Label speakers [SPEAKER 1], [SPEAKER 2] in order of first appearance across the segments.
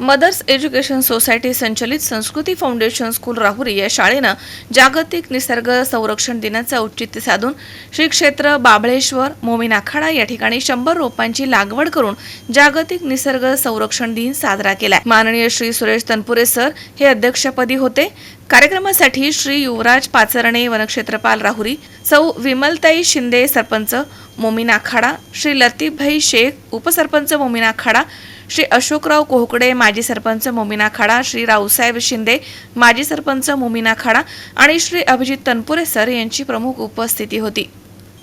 [SPEAKER 1] Mother's education society संचलित संस्कृती foundation school Rahuri या शाळेनं जागतिक निसर्ग संरक्षण दिनाचं औचित्य साधून श्री क्षेत्र बाबळेश्वर मोमीन आखाडा या ठिकाणी शंभर रोपांची लागवड करून जागतिक निसर्ग संरक्षण दिन साजरा केला माननीय श्री सुरेश तनपुरे सर हे अध्यक्षपदी होते. कार्यक्रमासाठी श्री युवराज पाचरणे वनक्षेत्रपाल राहुरी सौ विमलताई शिंदे सरपंच मोमीन आखाडा श्री लतीफभाई शेख उपसरपंच मोमीन आखाडा श्री अशोकराव कोहकडे माजी सरपंच मोमिना खाडा श्री रावसाहेब शिंदे माजी सरपंच मोमिना खाडा आणि श्री अभिजित तनपुरे सर यांची प्रमुख उपस्थिती होती.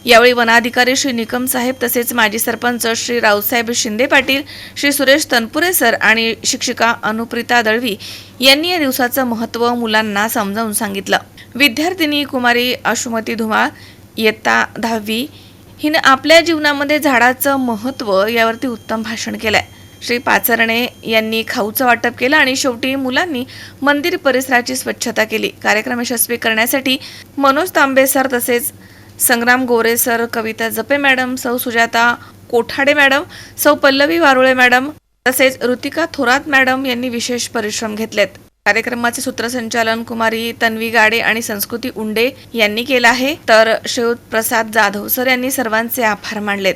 [SPEAKER 1] यावेळी वनाधिकारी श्री निकम साहेब तसेच माजी सरपंच श्री रावसाहेब शिंदे पाटील श्री सुरेश तनपुरे सर आणि शिक्षिका अनुप्रिता दळवी यांनी या दिवसाचं महत्त्व मुलांना समजावून सांगितलं. विद्यार्थिनी कुमारी आशुमती धुमाळ इयत्ता दहावी हिनं आपल्या जीवनामध्ये झाडाचं महत्त्व यावरती उत्तम भाषण केलंय. श्री पाचरणे यांनी खाऊचं वाटप केलं आणि शेवटी मुलांनी मंदिर परिसराची स्वच्छता केली. कार्यक्रम यशस्वी करण्यासाठी मनोज तांबे सर तसेच संग्राम गोरे सर कविता जपे मॅडम सौ सुजाता कोठाडे मॅडम सौ पल्लवी वारुळे मॅडम तसेच ऋतिका थोरात मॅडम यांनी विशेष परिश्रम घेतलेत. कार्यक्रमाचे सूत्रसंचालन कुमारी तन्वी गाडे आणि संस्कृती उंडे यांनी केलं आहे. तर शिव प्रसाद जाधव सर यांनी सर्वांचे आभार मानलेत.